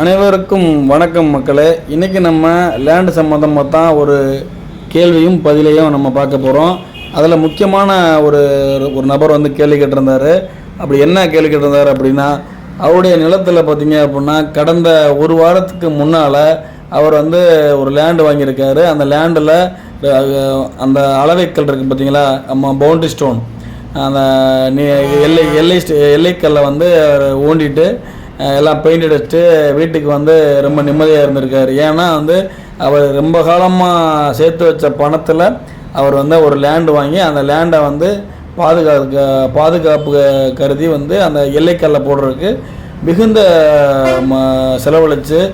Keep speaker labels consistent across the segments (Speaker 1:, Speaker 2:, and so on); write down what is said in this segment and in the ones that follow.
Speaker 1: அனைவருக்கும் வணக்கம் மக்களே. இன்றைக்கி நம்ம லேண்டு சம்மந்தமாக தான் ஒரு கேள்வியும் பதிலையும் நம்ம பார்க்க போகிறோம் அதில் முக்கியமான ஒரு ஒரு நபர் வந்து கேள்வி கேட்டிருந்தார். அப்படி என்ன கேள்வி கேட்டிருந்தார் அப்படின்னா அவருடைய நிலத்தில் பார்த்தீங்க அப்படின்னா கடந்த ஒரு வாரத்துக்கு முன்னால் அவர் வந்து ஒரு லேண்டு வாங்கியிருக்காரு. அந்த லேண்டில் அந்த அளவைக்கல் இருக்குது பார்த்தீங்களா? நம்ம பவுண்டரி ஸ்டோன் அந்த நீ எல்லை எல்லை எல்லைக்கல்லை வந்து ஓண்டிட்டு ஊண்டிட்டு எல்லாம் பெயிண்ட் அடிச்சுட்டு வீட்டுக்கு வந்து ரொம்ப நிம்மதியாக இருந்திருக்காரு. ஏன்னா வந்து அவர் ரொம்ப காலமாக சேர்த்து வச்ச பணத்தில் அவர் வந்து ஒரு லேண்டு வாங்கி அந்த லேண்டை வந்து பாதுகாக்க பாதுகாப்பு கருதி வந்து அந்த எல்லைக்கல்லை போடுறதுக்கு மிகுந்த ம- செலவழித்து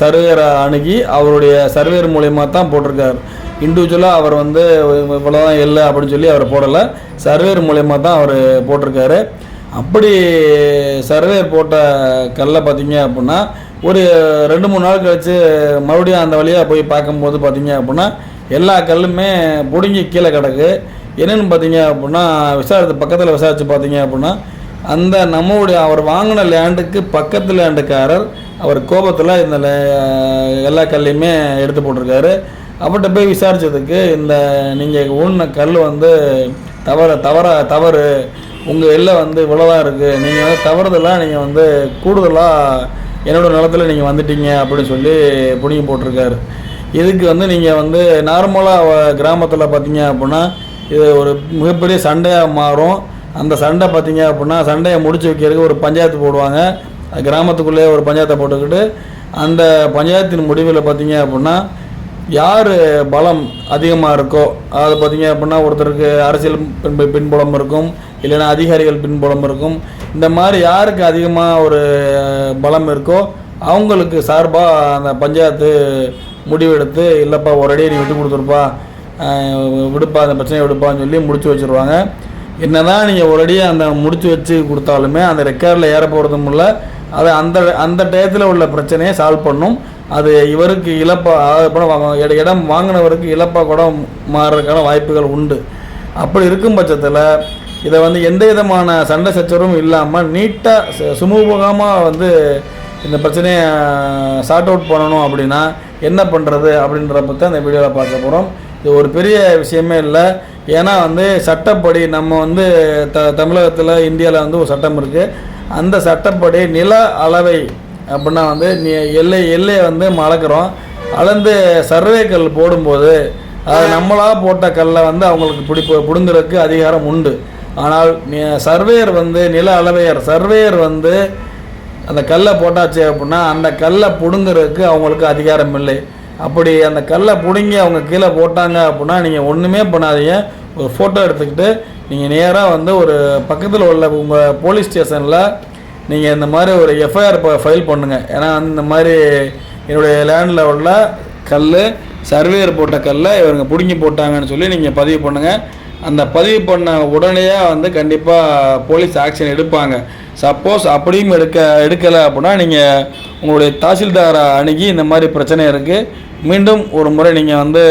Speaker 1: சர்வேரை அணுகி அவருடைய சர்வேர் மூலயமா தான் போட்டிருக்கார். இண்டிவிஜுவலாக அவர் வந்து இவ்வளோதான் இல்லை அப்படின்னு சொல்லி அவர் போடலை. சர்வேர் மூலயமா தான் அவர் போட்டிருக்காரு. அப்படி சர்வேர் போட்ட கல்லை பார்த்தீங்க அப்படின்னா ஒரு ரெண்டு மூணு நாள் கழித்து மறுபடியும் அந்த வழியாக போய் பார்க்கும்போது பார்த்தீங்க அப்படின்னா எல்லா கல்லுமே பிடுங்கி கீழே கிடக்கு. என்னென்னு பார்த்தீங்க அப்படின்னா விசாரித்து பக்கத்தில் விசாரித்து பார்த்தீங்க அப்படின்னா அந்த நம்மளுடைய அவர் வாங்கின லேண்டுக்கு பக்கத்து லேண்டுக்காரர் அவர் கோபத்தில் இந்த லே- எல்லா கல்லையுமே எடுத்து போட்டிருக்காரு. அவர்கிட்ட போய் விசாரித்ததுக்கு இந்த நீங்கள் ஊன்ன கல் வந்து தவற தவற தவறு உங்கள் எல்லை வந்து இவ்வளோதான் இருக்குது நீங்கள் வந்து தவறுதலாக நீங்கள் வந்து கூடுதலாக என்னோட நிலத்துல நீங்கள் வந்துட்டீங்க அப்படின்னு சொல்லி பிடிங்கி போட்டிருக்காரு. இதுக்கு வந்து நீங்கள் வந்து நார்மலாக கிராமத்தில் பார்த்தீங்க அப்படின்னா இது ஒரு மிகப்பெரிய சண்டையாக மாறும். அந்த சண்டை பார்த்தீங்க அப்படின்னா சண்டையை முடிச்சு வைக்கிறதுக்கு ஒரு பஞ்சாயத்து போடுவாங்க. கிராமத்துக்குள்ளேயே ஒரு பஞ்சாயத்தை போட்டுக்கிட்டு அந்த பஞ்சாயத்தின் முடிவில் பார்த்தீங்க அப்படின்னா யார் பலம் அதிகமாக இருக்கோ அதாவது பார்த்தீங்க அப்படின்னா ஒருத்தருக்கு அரசியல் பின்பு பின்புலம் இருக்கும் இல்லைன்னா அதிகாரிகள் பின்புலம் இருக்கும். இந்த மாதிரி யாருக்கு அதிகமாக ஒரு பலம் இருக்கோ அவங்களுக்கு சார்பாக அந்த பஞ்சாயத்து முடிவெடுத்து இல்லைப்பா ஒரு நீ விட்டு கொடுத்துருப்பா விடுப்பா அந்த பிரச்சனையை விடுப்பான்னு சொல்லி முடிச்சு வச்சுருவாங்க. என்னதான் நீங்கள் ஒரு அந்த முடிச்சு வச்சு கொடுத்தாலுமே அந்த ரெக்கார்டில் ஏற போகிறதும் இல்லை அது அந்த அந்த டயத்தில் உள்ள பிரச்சனையை சால்வ் பண்ணும். அது இவருக்கு இழப்பாக இடம் வாங்கினவருக்கு இழப்பாக கூட மாறுறதுக்கான வாய்ப்புகள் உண்டு. அப்படி இருக்கும் பட்சத்தில் இதை வந்து எந்த விதமான சண்டை சச்சரவும் இல்லாமல் நீட்டாக சுமூகமாக வந்து இந்த பிரச்சனையை சார்ட் அவுட் பண்ணணும் அப்படின்னா என்ன பண்ணுறது அப்படின்றப்ப பற்றி அந்த வீடியோவில் பார்க்க போகிறோம் இது ஒரு பெரிய விஷயமே இல்லை. ஏன்னா வந்து சட்டப்படி நம்ம வந்து த தமிழகத்தில் இந்தியாவில் வந்து ஒரு சட்டம் இருக்குது அந்த சட்டப்படி நில அளவை அப்படின்னா வந்து நீ எல்லை எல்லையை வந்து நம்ம அளக்குறோம் அளந்து சர்வே கல் போடும்போது அது நம்மளா போட்ட கல்லை வந்து அவங்களுக்கு பிடி பிடுங்குறதுக்கு அதிகாரம் உண்டு. ஆனால் சர்வேயர் வந்து நில அளவையர் சர்வேயர் வந்து அந்த கல்லை போட்டாச்சு அப்படின்னா அந்த கல்லை பிடுங்குறதுக்கு அவங்களுக்கு அதிகாரம் இல்லை. அப்படி அந்த கல்லை பிடுங்கி அவங்க கீழே போட்டாங்க அப்படின்னா நீங்கள் ஒன்றுமே பண்ணாதீங்க. ஒரு ஃபோட்டோ எடுத்துக்கிட்டு நீங்கள் நேராக வந்து ஒரு பக்கத்தில் உள்ள உங்கள் போலீஸ் ஸ்டேஷனில் நீங்கள் இந்த மாதிரி ஒரு எஃப்ஐஆர் ஃபைல் பண்ணுங்கள் ஏன்னா இந்த மாதிரி என்னுடைய லேண்டில் உள்ள கல் சர்வேயர் போட்ட கல்லை இவங்க பிடுங்கி போட்டாங்கன்னு சொல்லி நீங்கள் பதிவு பண்ணுங்கள் அந்த பதிவு பண்ண உடனே வந்து கண்டிப்பாக போலீஸ் ஆக்ஷன் எடுப்பாங்க. சப்போஸ் அப்படியும் எடுக்க எடுக்கலை அப்படின்னா நீங்கள் உங்களுடைய தாசில்தாரை அணுகி இந்த மாதிரி பிரச்சனை இருக்குது மீண்டும் ஒரு முறை நீங்கள் வந்து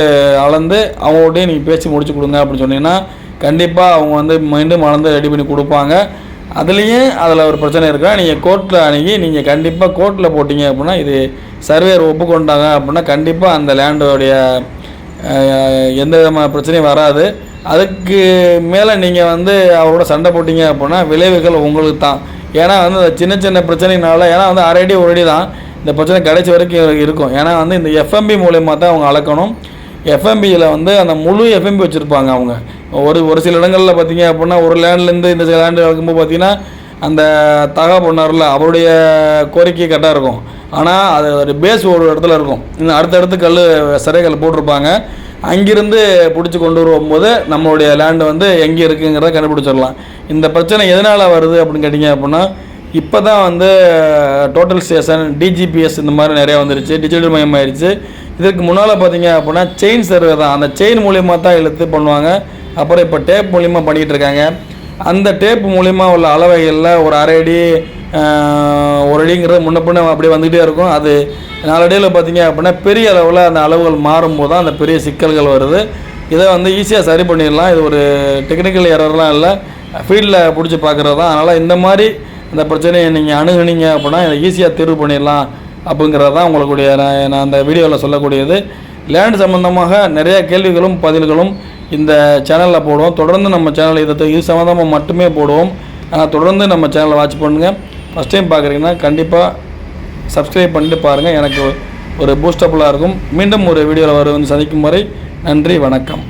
Speaker 1: அளந்து அவங்கள்ட்டையும் நீங்கள் பேசி முடிச்சு கொடுங்க அப்படின்னு சொன்னீங்கன்னா கண்டிப்பாக அவங்க வந்து மீண்டும் அளந்து ரெடி பண்ணி கொடுப்பாங்க. அதுலேயும் அதில் ஒரு பிரச்சனை இருக்கா? நீங்கள் கோர்ட்டில் அணுகி நீங்கள் கண்டிப்பாக கோர்ட்டில் போட்டீங்க அப்படின்னா இது சர்வேர் ஒப்புக்கொண்டாங்க அப்படின்னா கண்டிப்பாக அந்த லேண்டோடைய எந்த விதமான பிரச்சனையும் வராது. அதுக்கு மேலே நீங்கள் வந்து அவரோட சண்டை போட்டீங்க அப்படின்னா விளைவுகள் உங்களுக்கு தான். ஏன்னா வந்து இந்த சின்ன சின்ன பிரச்சனைனால ஏன்னா வந்து அரை அடி ஒரு அடி தான் இந்த பிரச்சனை கடைசி வரைக்கும் இருக்கும். ஏன்னா வந்து இந்த எஃப்எம்பி மூலயமா தான் அவங்க அளக்கணும். எஃப்எம்பியில் வந்து அந்த முழு எஃப்எம்பி வச்சுருப்பாங்க அவங்க. ஒரு ஒரு சில இடங்களில் பார்த்தீங்க அப்படின்னா ஒரு லேண்ட்லேருந்து இந்த லேண்டு இருக்கும்போது பார்த்தீங்கன்னா அந்த தகா பண்ணார்ல அவருடைய கோரிக்கை கரெக்டாக இருக்கும். ஆனால் அது ஒரு பேஸ் ஒரு இடத்துல இருக்கும். இன்னும் அடுத்தடுத்து கல் சிறைகள் போட்டிருப்பாங்க. அங்கிருந்து பிடிச்சி கொண்டு வரும்போது நம்மளுடைய லேண்டு வந்து எங்கே இருக்குங்கிறத கண்டுபிடிச்சிடலாம். இந்த பிரச்சனை எதனால் வருது அப்படின்னு கேட்டிங்க அப்படின்னா இப்போ தான் வந்து டோட்டல் ஸ்டேஷன் டிஜிபிஎஸ் இந்த மாதிரி நிறையா வந்துருச்சு. டிஜிட்டல் மயம் ஆயிடுச்சு இதற்கு முன்னால் பார்த்தீங்க அப்படின்னா செயின் சர்வே தான். அந்த செயின் மூலியமாக தான் இழுத்து பண்ணுவாங்க. அப்புறம் இப்போ டேப் மூலிமா பண்ணிகிட்டு இருக்காங்க. அந்த டேப் மூலிமா உள்ள அளவைகளில் ஒரு அரை அடி ஒரு அடிங்கிறது முன்ன பின்ன அப்படியே வந்துகிட்டே இருக்கும். அது நாலடியில் பார்த்தீங்க அப்படின்னா பெரிய அளவில் அந்த அளவுகள் மாறும்போது தான் அந்த பெரிய சிக்கல்கள் வருது. இதை வந்து ஈஸியாக சரி பண்ணிடலாம். இது ஒரு டெக்னிக்கல் எரர்லாம் இல்லை. ஃபீல்டில் பிடிச்சி பார்க்குறது தான். அதனால் இந்த மாதிரி இந்த பிரச்சனையை நீங்கள் அணுகுனீங்க அப்படின்னா இதை ஈஸியாக தீர்வு பண்ணிடலாம் அப்படிங்கிறது தான் உங்களுடைய நான் நான் அந்த வீடியோவில் சொல்லக்கூடியது. லேண்ட் சம்மந்தமாக நிறைய கேள்விகளும் பதில்களும் இந்த சேனலில் போடுவோம். தொடர்ந்து நம்ம சேனல் இதை இது சம்மந்தமாக மட்டுமே போடுவோம். ஆனால் தொடர்ந்து நம்ம சேனலை வாட்ச் பண்ணுங்கள் ஃபஸ்ட் டைம் பார்க்குறீங்கன்னா கண்டிப்பாக சப்ஸ்கிரைப் பண்ணிட்டு பாருங்கள் எனக்கு ஒரு பூஸ்டபுளாக இருக்கும். மீண்டும் ஒரு வீடியோவில் வர வந்து சந்திக்கும் வரை நன்றி வணக்கம்.